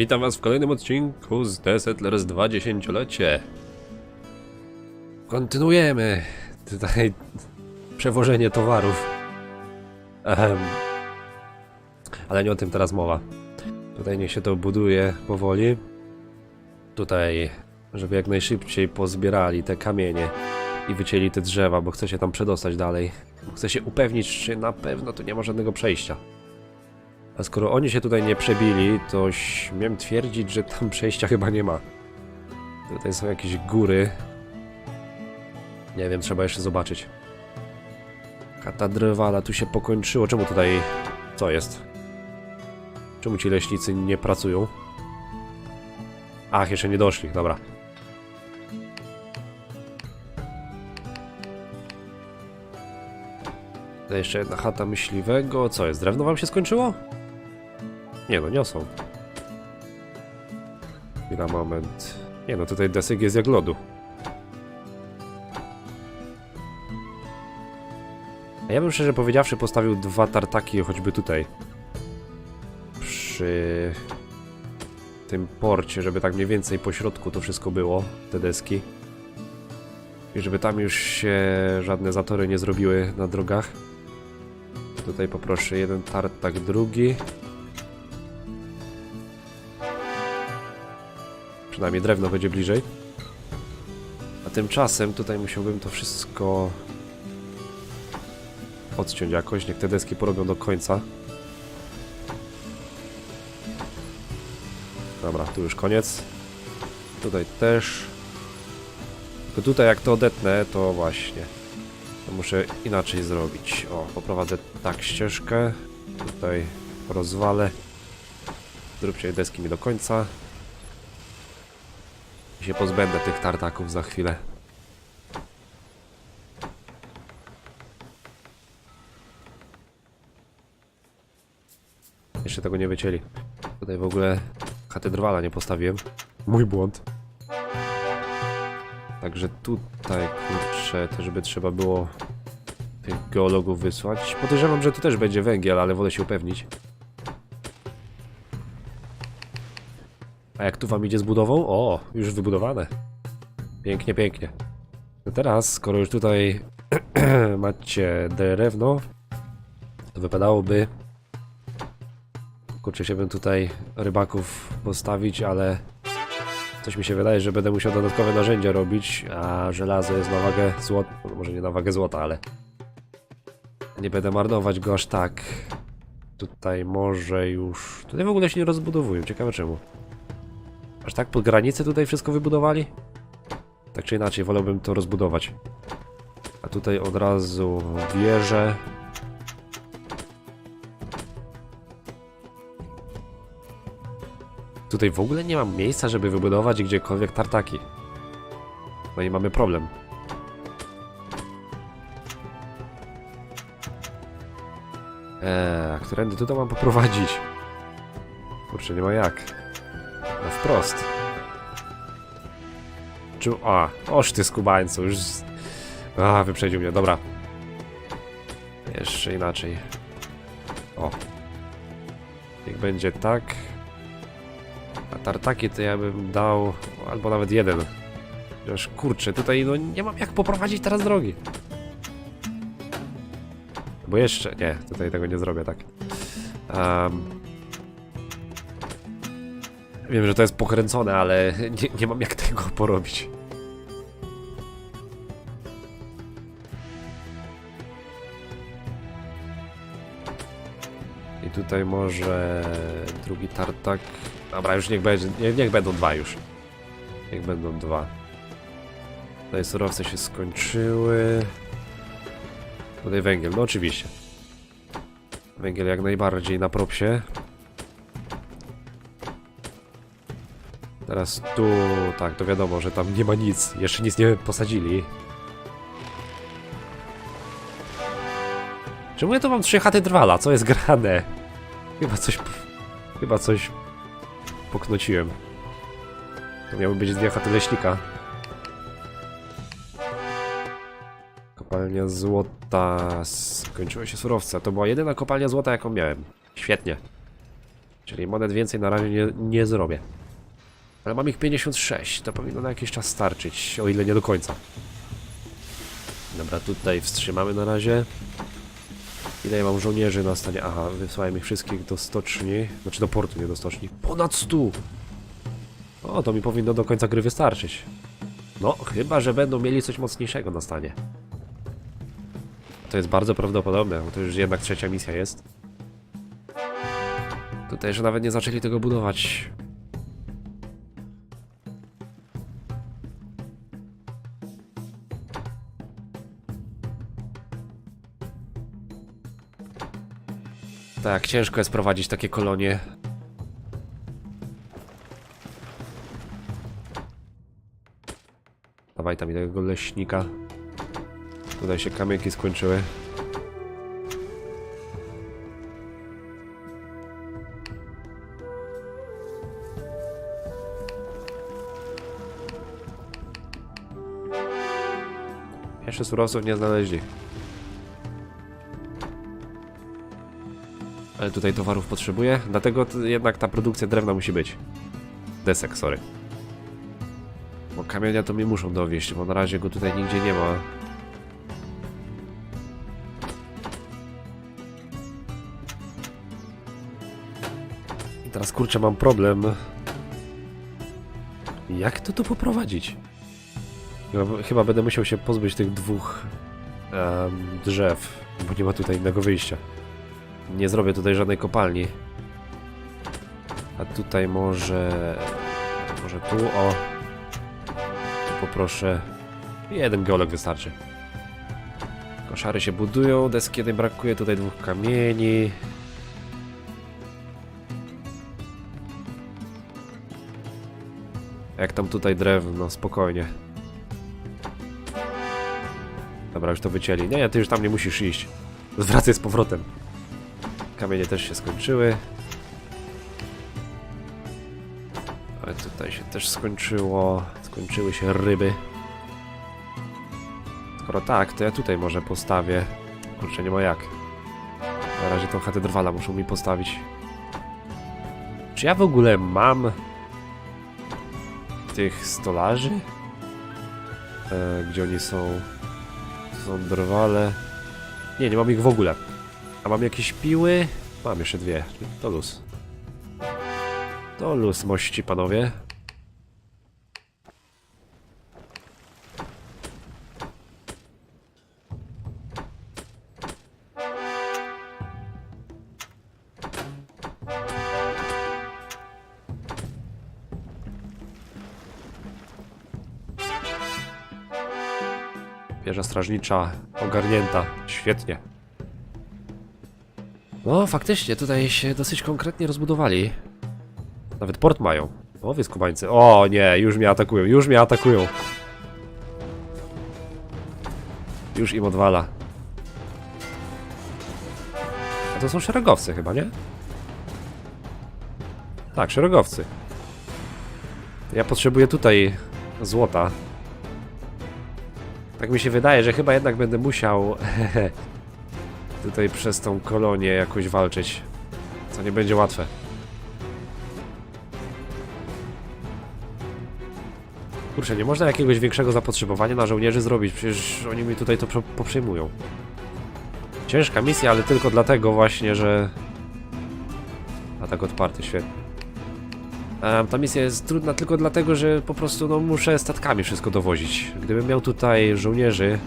Witam was w kolejnym odcinku z The Settlers 2 dziesięciolecie. Kontynuujemy tutaj przewożenie towarów. Ehem. Ale nie o tym teraz mowa. Tutaj niech się to buduje powoli. Tutaj, żeby jak najszybciej pozbierali te kamienie i wycięli te drzewa, bo chcę się tam przedostać dalej. Chcę się upewnić, czy na pewno tu nie ma żadnego przejścia. A skoro oni się tutaj nie przebili, to śmiem twierdzić, że tam przejścia chyba nie ma. Tutaj są jakieś góry. Nie wiem, trzeba jeszcze zobaczyć. Kata drwala tu się pokończyło. Czemu tutaj... Co jest? Czemu ci leśnicy nie pracują? Ach, jeszcze nie doszli, dobra. Jeszcze jedna chata myśliwego. Co jest? Drewno wam się skończyło? Nie no, niosą. Chwila, moment. Nie no, tutaj desek jest jak lodu. A ja bym szczerze powiedziawszy postawił dwa tartaki choćby tutaj. Przy tym porcie, żeby tak mniej więcej po środku to wszystko było, te deski. I żeby tam już się żadne zatory nie zrobiły na drogach. Tutaj poproszę jeden tartak, drugi. Przynajmniej drewno będzie bliżej. A tymczasem tutaj musiałbym to wszystko odciąć jakoś. Niech te deski porobią do końca. Dobra, tu już koniec. Tutaj też. Tylko tutaj jak to odetnę, to właśnie. To muszę inaczej zrobić. O, poprowadzę tak ścieżkę. Tutaj rozwalę. Zróbcie deski mi do końca. I się pozbędę tych tartaków za chwilę. Jeszcze tego nie wycięli. Tutaj w ogóle katedrwala nie postawiłem. Mój błąd. Także tutaj, kurczę, też by trzeba było tych geologów wysłać. Podejrzewam, że tu też będzie węgiel, ale wolę się upewnić. A jak tu wam idzie z budową? O, już wybudowane. Pięknie, pięknie. No teraz, skoro już tutaj macie drewno, to wypadałoby kurczę się bym tutaj rybaków postawić, ale coś mi się wydaje, że będę musiał dodatkowe narzędzia robić, a żelazo jest na wagę złota, no może nie na wagę złota, ale nie będę marnować go aż tak. Tutaj może już... Tutaj w ogóle się nie rozbudowują, ciekawe czemu. Aż tak pod granicę tutaj wszystko wybudowali? Tak czy inaczej, wolałbym to rozbudować. A tutaj od razu wieże. Tutaj w ogóle nie mam miejsca, żeby wybudować gdziekolwiek tartaki. No i mamy problem. Eee, a którędy tutaj mam poprowadzić? Kurczę, nie ma jak. Wprost. Czy... A, oż ty skubańcu, już... A, wyprzedził mnie, dobra. Jeszcze inaczej. O. Niech będzie tak. A tartaki to ja bym dał... Albo nawet jeden. Chociaż kurczę, tutaj no nie mam jak poprowadzić teraz drogi. Bo jeszcze... Nie, tutaj tego nie zrobię tak. Um, Wiem, że to jest pokręcone, ale nie, nie mam jak tego porobić. I tutaj może drugi tartak. Dobra, już niech będzie, nie, niech będą dwa już. Niech będą dwa. Tutaj surowce się skończyły. Tutaj węgiel, no oczywiście. Węgiel jak najbardziej na propsie. Teraz tu, tak, to wiadomo, że tam nie ma nic. Jeszcze nic nie posadzili. Czemu ja tu mam trzy chaty drwala? Co jest grane? Chyba coś... Chyba coś... Poknociłem. To miały być dwie chaty leśnika. Kopalnia złota... Skończyły się surowce. To była jedyna kopalnia złota, jaką miałem. Świetnie. Czyli monet więcej na razie nie, nie zrobię. Ale mam ich 56, to powinno na jakiś czas starczyć, o ile nie do końca. Dobra, tutaj wstrzymamy na razie. Ile ja mam żołnierzy na stanie? Aha, wysłałem ich wszystkich do stoczni. Znaczy do portu, nie do stoczni. Ponad 100! O, to mi powinno do końca gry wystarczyć. No, chyba, że będą mieli coś mocniejszego na stanie. To jest bardzo prawdopodobne, bo to już jednak trzecia misja jest. Tutaj jeszcze nawet nie zaczęli tego budować. Tak, ciężko jest prowadzić takie kolonie. Dawaj tam tego leśnika. Tutaj się kamienki skończyły. Jeszcze surowców nie znaleźli. Tutaj towarów potrzebuję, dlatego jednak ta produkcja drewna musi być. Desek, sorry. Bo kamienia to mi muszą dowieść, bo na razie go tutaj nigdzie nie ma. I teraz kurczę mam problem. Jak to tu poprowadzić? Chyba, będę musiał się pozbyć tych dwóch em, drzew, bo nie ma tutaj innego wyjścia. Nie zrobię tutaj żadnej kopalni. A tutaj może... Może tu, o. Tu poproszę... Jeden geolog wystarczy. Koszary się budują, deski nie brakuje, tutaj dwóch kamieni. Jak tam tutaj drewno, spokojnie. Dobra, już to wycięli. Nie, ty już tam nie musisz iść. Zwracaj z powrotem. Kamienie też się skończyły. Ale tutaj się też skończyło. Skończyły się ryby. Skoro tak, to ja tutaj może postawię. Kurczę, nie ma jak. Na razie tą chatę muszą mi postawić. Czy ja w ogóle mam tych stolarzy? E, gdzie oni są? To są drwale. Nie, nie mam ich w ogóle. A mam jakieś piły? Mam jeszcze dwie. To luz. To luz mości, panowie. Wieża strażnicza ogarnięta. Świetnie. No, faktycznie, tutaj się dosyć konkretnie rozbudowali. Nawet port mają. O, wy skubańcy. O, nie, już mnie atakują, już mnie atakują. Już im odwala. A to są szeregowcy chyba, nie? Tak, szeregowcy. Ja potrzebuję tutaj złota. Tak mi się wydaje, że chyba jednak będę musiał tutaj przez tą kolonię jakoś walczyć. Co nie będzie łatwe. Kurczę, nie można jakiegoś większego zapotrzebowania na żołnierzy zrobić, przecież oni mi tutaj to prze- poprzejmują. Ciężka misja, ale tylko dlatego właśnie, że... Atak odparty, świetnie. Em, ta misja jest trudna tylko dlatego, że po prostu no, muszę statkami wszystko dowozić. Gdybym miał tutaj żołnierzy,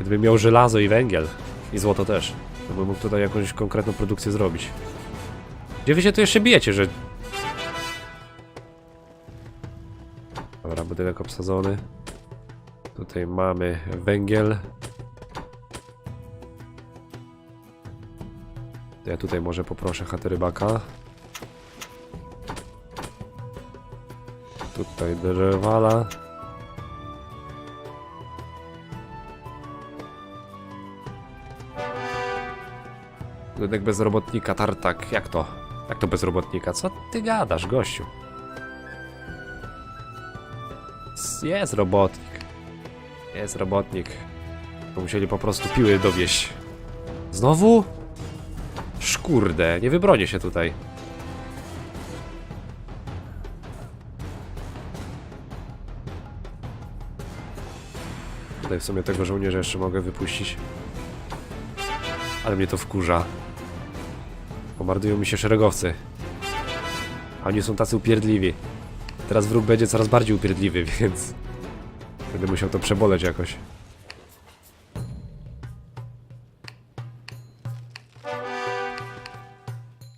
gdybym miał żelazo i węgiel, i złoto też, to bym mógł tutaj jakąś konkretną produkcję zrobić. Gdzie wy się tu jeszcze bijecie, że... Dobra, budynek obsadzony. Tutaj mamy węgiel. Ja tutaj może poproszę chatę rybaka. Tutaj drewala. Rynek tak bezrobotnika, tartak, jak to? Jak to bezrobotnika? Co ty gadasz, gościu? Jest robotnik. Jest robotnik. To musieli po prostu piły dowieść. Znowu? Szkurde, nie wybronię się tutaj. Tutaj w sumie tego żołnierza jeszcze mogę wypuścić. Ale mnie to wkurza. Pomardują mi się szeregowcy. A oni są tacy upierdliwi. Teraz wróg będzie coraz bardziej upierdliwy, więc... Będę musiał to przeboleć jakoś.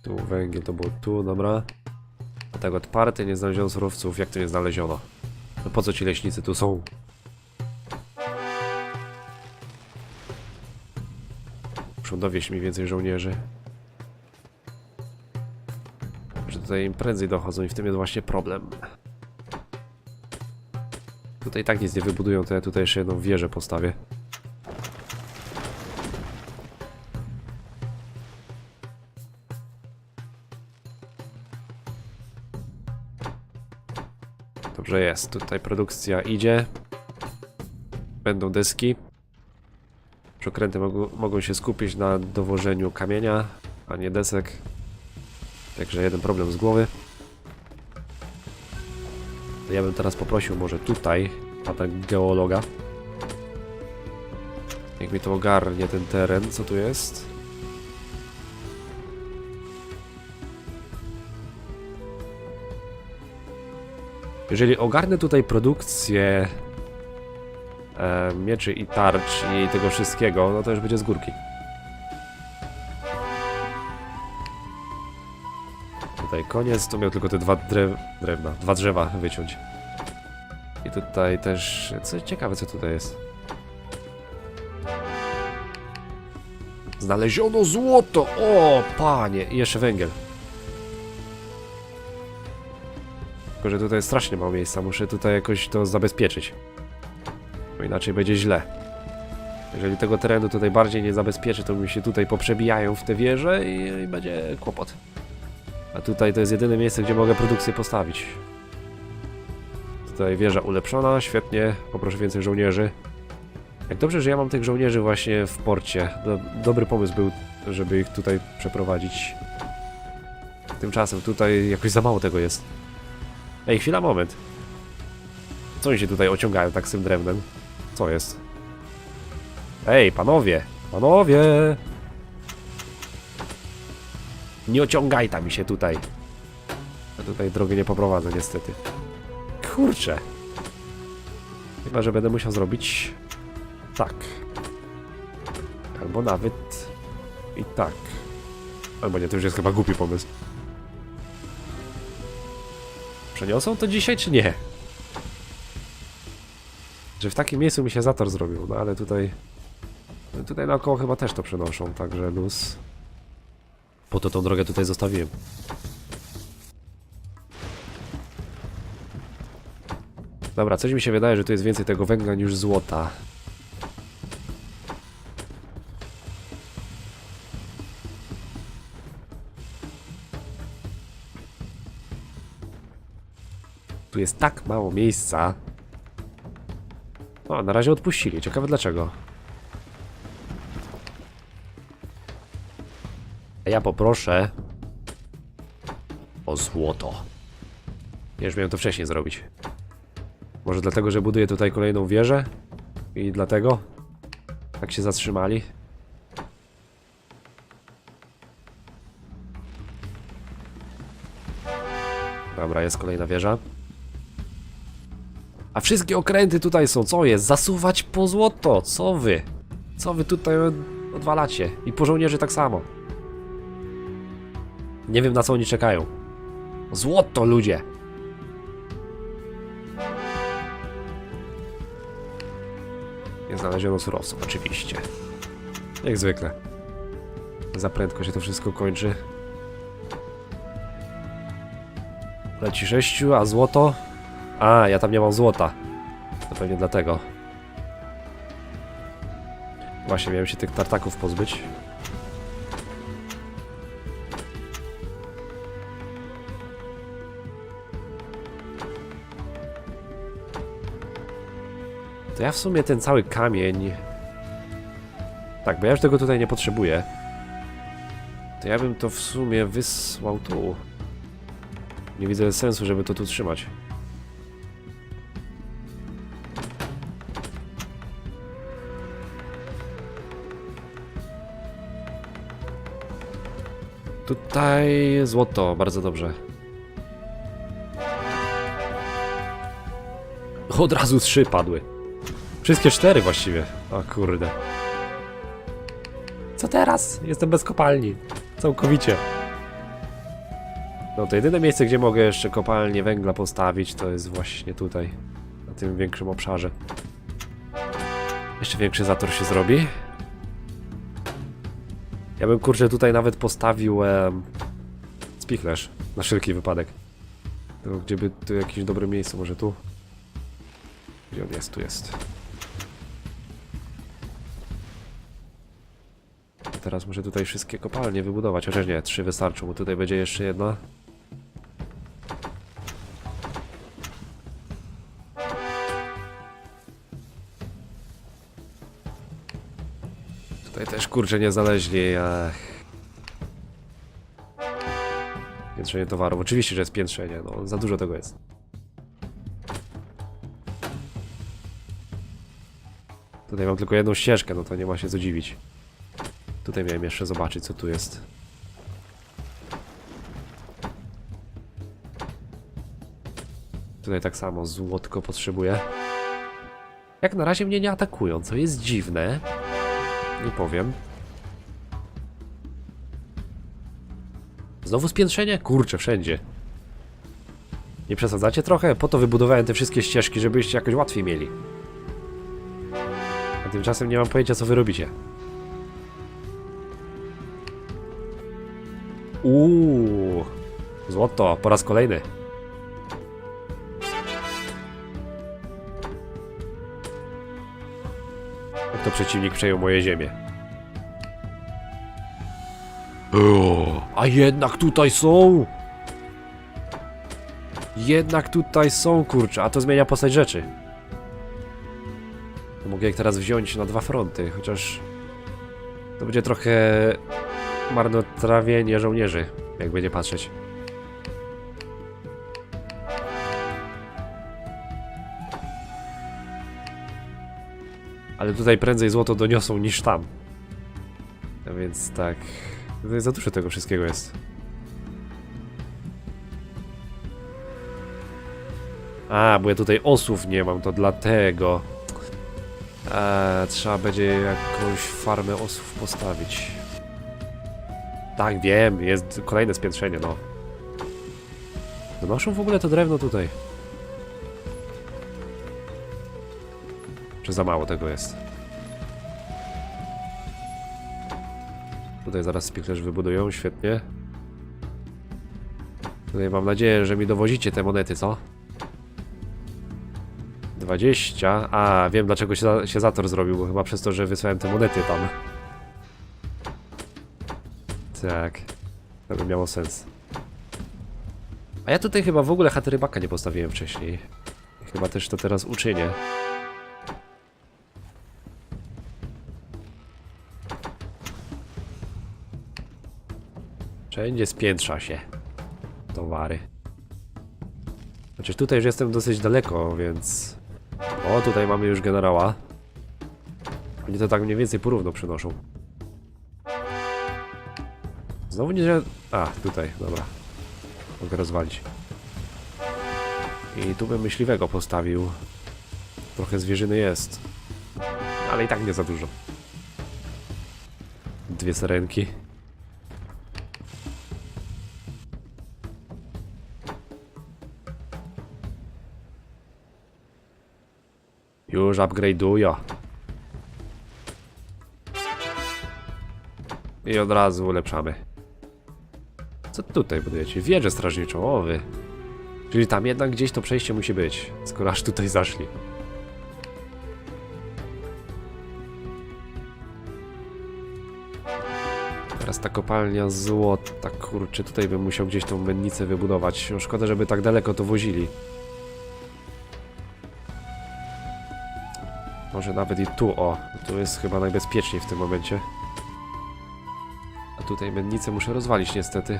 Tu węgiel to było tu, dobra. A tak odparte, nie znaleziono surowców. Jak to nie znaleziono? No po co ci leśnicy tu są? Muszą dowieść mi więcej żołnierzy. Tutaj im prędzej dochodzą i w tym jest właśnie problem. Tutaj tak nic nie wybudują, to ja tutaj jeszcze jedną wieżę postawię. Dobrze jest, tutaj produkcja idzie. Będą deski. Przekręty mogą, mogą się skupić na dowożeniu kamienia, a nie desek. Także jeden problem z głowy. Ja bym teraz poprosił może tutaj pana geologa. Jak mi to ogarnie ten teren, co tu jest? Jeżeli ogarnę tutaj produkcję e, mieczy i tarcz i tego wszystkiego, no to już będzie z górki. Tutaj koniec, tu miał tylko te dwa drew drewna, dwa drzewa wyciąć. I tutaj też, co ciekawe co tutaj jest. Znaleziono złoto! O, panie! I jeszcze węgiel. Tylko, że tutaj strasznie mało miejsca, muszę tutaj jakoś to zabezpieczyć. Bo inaczej będzie źle. Jeżeli tego terenu tutaj bardziej nie zabezpieczy, to mi się tutaj poprzebijają w te wieże i, i będzie kłopot. A tutaj to jest jedyne miejsce, gdzie mogę produkcję postawić. Tutaj wieża ulepszona, świetnie. Poproszę więcej żołnierzy. Jak dobrze, że ja mam tych żołnierzy właśnie w porcie. Do, dobry pomysł był, żeby ich tutaj przeprowadzić. Tymczasem tutaj jakoś za mało tego jest. Ej, chwila, moment. Co oni się tutaj ociągają tak z tym drewnem? Co jest? Ej, panowie! Panowie! Nie ociągaj tam mi się tutaj. Ja tutaj drogi nie poprowadzę niestety. Kurczę. Chyba, że będę musiał zrobić tak. Albo nawet i tak. Albo nie, to już jest chyba głupi pomysł. Przeniosą to dzisiaj, czy nie? Że w takim miejscu mi się zator zrobił, no ale tutaj... Tutaj naokoło chyba też to przenoszą, także luz. Po to tą drogę tutaj zostawiłem. Dobra, coś mi się wydaje, że tu jest więcej tego węgla niż złota. Tu jest tak mało miejsca. O, na razie odpuścili. Ciekawe dlaczego. Ja poproszę o złoto. Ja już miałem to wcześniej zrobić. Może dlatego, że buduję tutaj kolejną wieżę? I dlatego? Tak się zatrzymali? Dobra, jest kolejna wieża. A wszystkie okręty tutaj są, co jest? Zasuwać po złoto, co wy? Co wy tutaj od- odwalacie? I po żołnierzy tak samo. Nie wiem na co oni czekają. Złoto, ludzie! Nie znaleziono surowców, oczywiście. Jak zwykle. Za prędko się to wszystko kończy. Leci sześciu, a złoto? A, ja tam nie mam złota. To pewnie dlatego. Właśnie, miałem się tych tartaków pozbyć. To ja w sumie ten cały kamień... Tak, bo ja już tego tutaj nie potrzebuję. To ja bym to w sumie wysłał tu. Nie widzę sensu, żeby to tu trzymać. Tutaj złoto, bardzo dobrze. Od razu trzy padły. Wszystkie cztery właściwie. O kurde. Co teraz? Jestem bez kopalni. Całkowicie. No to jedyne miejsce, gdzie mogę jeszcze kopalnię węgla postawić, to jest właśnie tutaj. Na tym większym obszarze. Jeszcze większy zator się zrobi. Ja bym kurczę tutaj nawet postawił em, spichlerz na wszelki wypadek. To gdzie by tu jakieś dobre miejsce, może tu? Gdzie on jest? Tu jest. Teraz muszę tutaj wszystkie kopalnie wybudować, chociaż nie, trzy wystarczą, bo tutaj będzie jeszcze jedna. Tutaj też kurczę nie znaleźli. Ech. Piętrzenie towarów. Oczywiście, że jest piętrzenie, no za dużo tego jest. Tutaj mam tylko jedną ścieżkę, no to nie ma się co dziwić. Tutaj miałem jeszcze zobaczyć, co tu jest. Tutaj tak samo złotko potrzebuję. Jak na razie mnie nie atakują, co jest dziwne. Nie powiem. Znowu spiętrzenie? Kurczę, wszędzie. Nie przesadzacie trochę? Po to wybudowałem te wszystkie ścieżki, żebyście jakoś łatwiej mieli. A tymczasem nie mam pojęcia, co wy robicie. Uuu, złoto, po raz kolejny. Jak to przeciwnik przejął moje ziemię. O, a jednak tutaj są! Jednak tutaj są, kurczę, a to zmienia postać rzeczy. Mogę ich teraz wziąć na dwa fronty, chociaż to będzie trochę marnotrawienie żołnierzy, jakby nie patrzeć. Ale tutaj prędzej złoto doniosą niż tam. A więc tak. Tutaj za dużo tego wszystkiego jest. A, bo ja tutaj osłów nie mam, to dlatego. Trzeba będzie jakąś farmę osłów postawić. Tak, wiem, jest kolejne spiętrzenie, no. Donoszą w ogóle to drewno tutaj. Czy za mało tego jest? Tutaj zaraz spichlerz wybudują, świetnie. Tutaj mam nadzieję, że mi dowozicie te monety, co? 20. A, wiem dlaczego się, się zator zrobił, bo chyba przez to, że wysłałem te monety tam. Tak. To by miało sens. A ja tutaj chyba w ogóle chaty rybaka nie postawiłem wcześniej. Chyba też to teraz uczynię. Wszędzie spiętrza się. Towary. Znaczy tutaj już jestem dosyć daleko, więc... O, tutaj mamy już generała. Oni to tak mniej więcej porówno przynoszą. Znowu nie... A, tutaj, dobra. Mogę rozwalić. I tu bym myśliwego postawił. Trochę zwierzyny jest. Ale i tak nie za dużo. Dwie serenki. Już upgrade'uję. I od razu ulepszamy. Co tutaj budujecie? Wieżę strażniczą, o wy. Czyli tam jednak gdzieś to przejście musi być, skoro aż tutaj zaszli. Teraz ta kopalnia złota, kurczę, tutaj bym musiał gdzieś tą mennicę wybudować. Szkoda, żeby tak daleko to wozili. Może nawet i tu, o. Tu jest chyba najbezpieczniej w tym momencie. A tutaj mennicę muszę rozwalić niestety.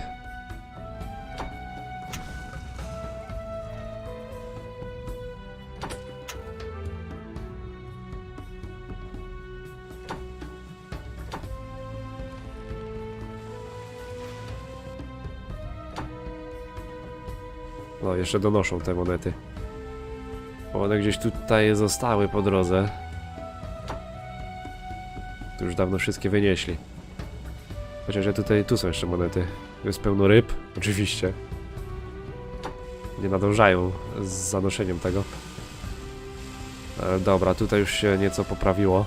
Jeszcze donoszą te monety. Bo one gdzieś tutaj zostały po drodze. Tu już dawno wszystkie wynieśli. Chociaż ja tutaj, tu są jeszcze monety. Jest pełno ryb, oczywiście. Nie nadążają z zanoszeniem tego. Ale dobra, tutaj już się nieco poprawiło.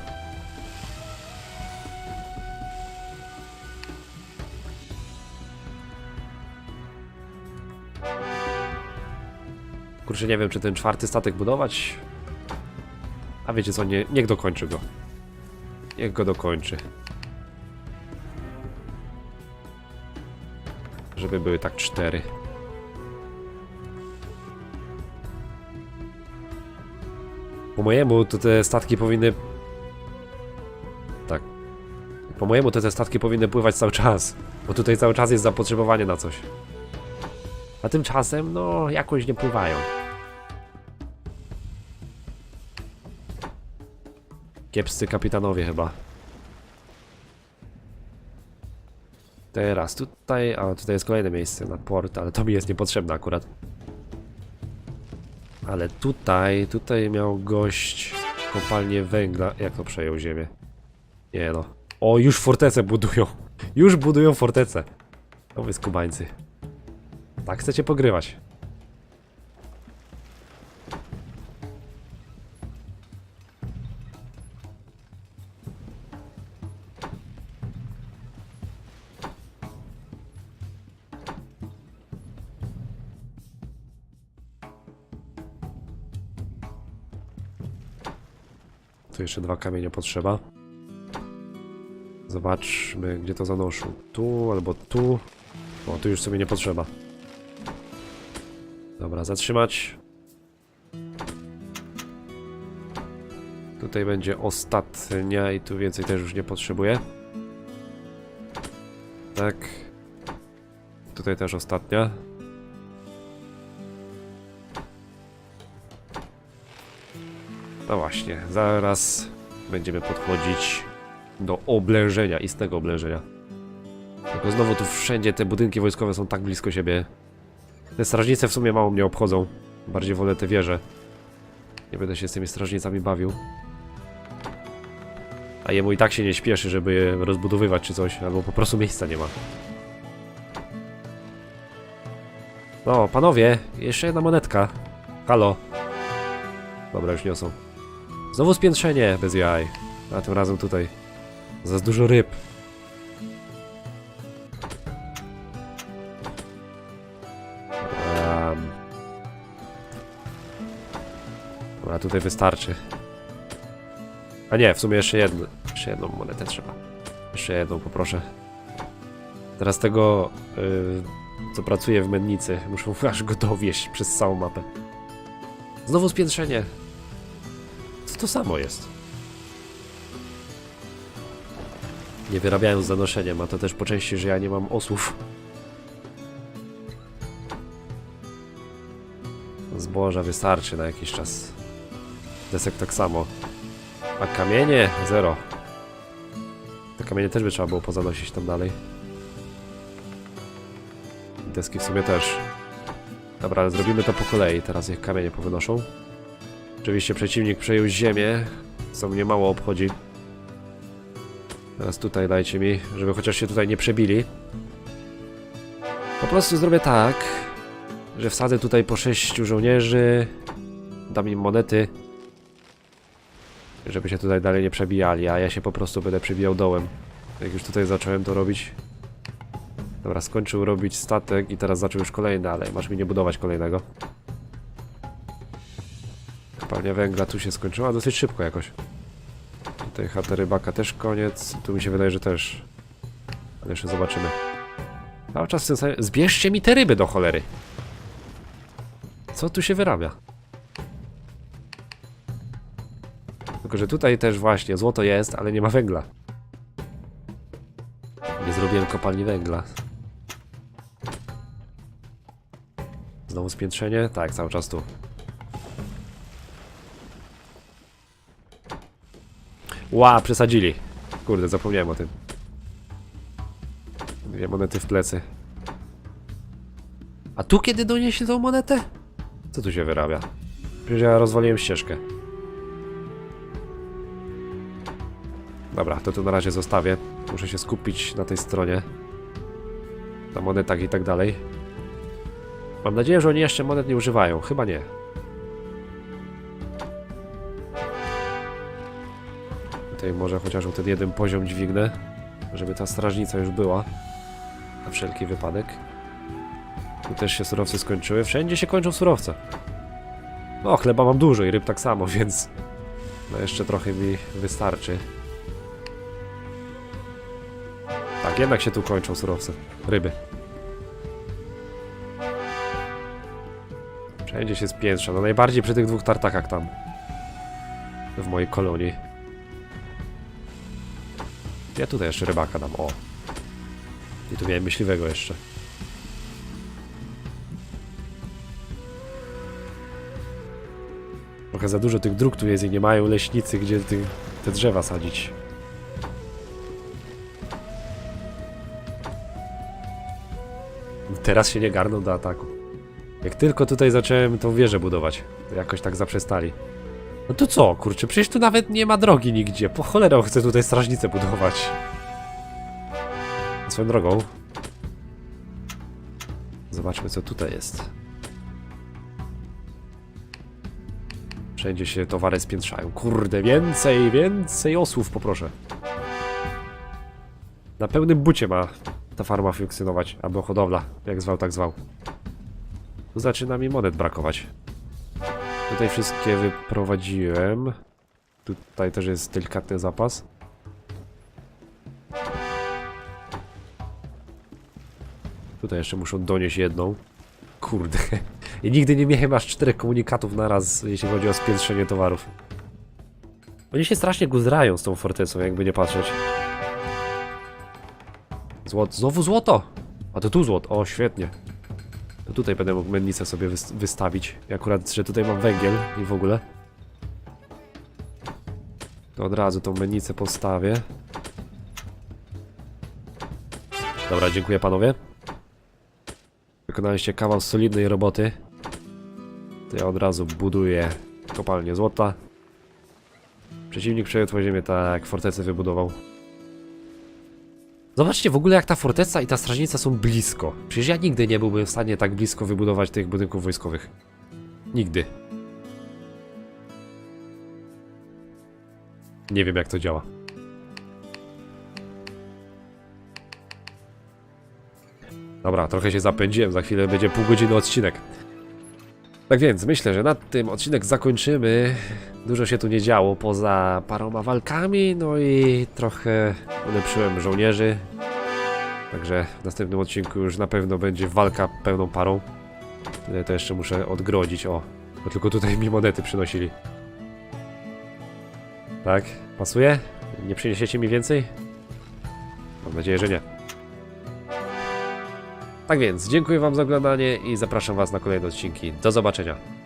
Kurczę, nie wiem, czy ten czwarty statek budować. A wiecie co, nie, niech dokończy go. Niech go dokończy. Żeby były tak cztery. Po mojemu to te statki powinny... Tak. Po mojemu to te statki powinny pływać cały czas. Bo tutaj cały czas jest zapotrzebowanie na coś. A tymczasem, no, jakoś nie pływają. Kiepscy kapitanowie chyba. Teraz tutaj, a tutaj jest kolejne miejsce na port, ale to mi jest niepotrzebne akurat. Ale tutaj, tutaj miał gość kopalnię węgla. Jak to przejął ziemię? Nie no. O, już fortecę budują. Już budują fortecę. O wy skubańcy. Tak chcecie pogrywać. Tu jeszcze dwa kamienie potrzeba. Zobaczmy, gdzie to zanoszą. Tu albo tu. O, tu już sobie nie potrzeba. Dobra, zatrzymać. Tutaj będzie ostatnia i tu więcej też już nie potrzebuję. Tak. Tutaj też ostatnia. No właśnie, zaraz będziemy podchodzić do oblężenia, istnego oblężenia. Tylko znowu tu wszędzie te budynki wojskowe są tak blisko siebie. Te strażnice w sumie mało mnie obchodzą. Bardziej wolę te wieże. Nie będę się z tymi strażnicami bawił. A jemu i tak się nie śpieszy, żeby je rozbudowywać czy coś, albo po prostu miejsca nie ma. No, panowie, jeszcze jedna monetka. Halo. Dobra, już niosą. Znowu spiętrzenie, bez jaj. A tym razem tutaj. Za dużo ryb. Tutaj wystarczy. A nie, w sumie jeszcze jedno. Jeszcze jedną monetę trzeba. Jeszcze jedną poproszę. Teraz tego, yy, co pracuje w mennicy, muszę aż go dowieść przez całą mapę. Znowu spiętrzenie. To to samo jest. Nie wyrabiają z zanoszeniem, a to też po części, że ja nie mam osłów. Zboża wystarczy na jakiś czas. Desek tak samo. A kamienie? Zero. Te kamienie też by trzeba było pozanosić tam dalej. Deski w sumie też. Dobra, ale zrobimy to po kolei. Teraz niech kamienie powynoszą. Oczywiście przeciwnik przejął ziemię, co mnie mało obchodzi. Teraz tutaj dajcie mi, żeby chociaż się tutaj nie przebili. Po prostu zrobię tak, że wsadzę tutaj po sześciu żołnierzy, dam im monety, żeby się tutaj dalej nie przebijali, a ja się po prostu będę przebijał dołem. Jak już tutaj zacząłem to robić. Dobra, skończył robić statek i teraz zaczął już kolejny, ale masz mi nie budować kolejnego. Kopalnia węgla tu się skończyła dosyć szybko jakoś. Tutaj chata rybaka też koniec. Tu mi się wydaje, że też. Ale jeszcze zobaczymy. Cały czas w tym samym... Zbierzcie mi te ryby do cholery! Co tu się wyrabia? Tylko, że tutaj też właśnie złoto jest, ale nie ma węgla. Nie zrobiłem kopalni węgla. Znowu spiętrzenie? Tak, cały czas tu. Ła, przesadzili. Kurde, zapomniałem o tym. Dwie monety w plecy. A tu kiedy doniesie tą monetę? Co tu się wyrabia? Przecież ja rozwaliłem ścieżkę. Dobra, to tu na razie zostawię. Muszę się skupić na tej stronie. Na monetach i tak dalej. Mam nadzieję, że oni jeszcze monet nie używają. Chyba nie. Tutaj może chociaż o ten jeden poziom dźwignę, żeby ta strażnica już była. Na wszelki wypadek. Tu też się surowce skończyły. Wszędzie się kończą surowce. No, chleba mam dużo i ryb tak samo, więc no jeszcze trochę mi wystarczy. Tak, jednak się tu kończą surowce. Ryby. Wszędzie się spiętrza. No najbardziej przy tych dwóch tartakach tam. W mojej kolonii. Ja tutaj jeszcze rybaka dam, o. I tu miałem myśliwego jeszcze. Trochę za dużo tych dróg tu jest i nie mają leśnicy, gdzie te drzewa sadzić. Teraz się nie garną do ataku. Jak tylko tutaj zacząłem tą wieżę budować, to jakoś tak zaprzestali. No to co, kurczę, przecież tu nawet nie ma drogi nigdzie. Po cholerę chcę tutaj strażnicę budować. Swoją drogą. Zobaczmy, co tutaj jest. Wszędzie się towary spiętrzają. Kurde, więcej, więcej osłów poproszę. Na pełnym bucie ma ta farma funkcjonować, albo hodowla, jak zwał, tak zwał. Tu zaczyna mi monet brakować. Tutaj wszystkie wyprowadziłem. Tutaj też jest delikatny zapas. Tutaj jeszcze muszą donieść jedną. Kurde. Ja nigdy nie miałem aż czterech komunikatów na raz, jeśli chodzi o spiętrzenie towarów. Oni się strasznie guzrają z tą fortecą, jakby nie patrzeć. Znowu złoto! A to tu złoto, o świetnie. To tutaj będę mógł mennicę sobie wys- wystawić. Akurat, że tutaj mam węgiel i w ogóle. To od razu tą mennicę postawię. Dobra, dziękuję panowie. Wykonaliście kawał solidnej roboty. To ja od razu buduję kopalnię złota. Przeciwnik przejął twoją ziemię tak fortecę wybudował. Zobaczcie w ogóle jak ta forteca i ta strażnica są blisko. Przecież ja nigdy nie byłbym w stanie tak blisko wybudować tych budynków wojskowych. Nigdy. Nie wiem jak to działa. Dobra, trochę się zapędziłem, za chwilę będzie pół godziny odcinek. Tak więc, myślę, że na tym odcinek zakończymy. Dużo się tu nie działo poza paroma walkami, no i trochę ulepszyłem żołnierzy. Także w następnym odcinku już na pewno będzie walka pełną parą. Tyle to jeszcze muszę odgrodzić, o. Bo tylko tutaj mi monety przynosili. Tak? Pasuje? Nie przyniesiecie mi więcej? Mam nadzieję, że nie. Tak więc, dziękuję wam za oglądanie i zapraszam was na kolejne odcinki. Do zobaczenia.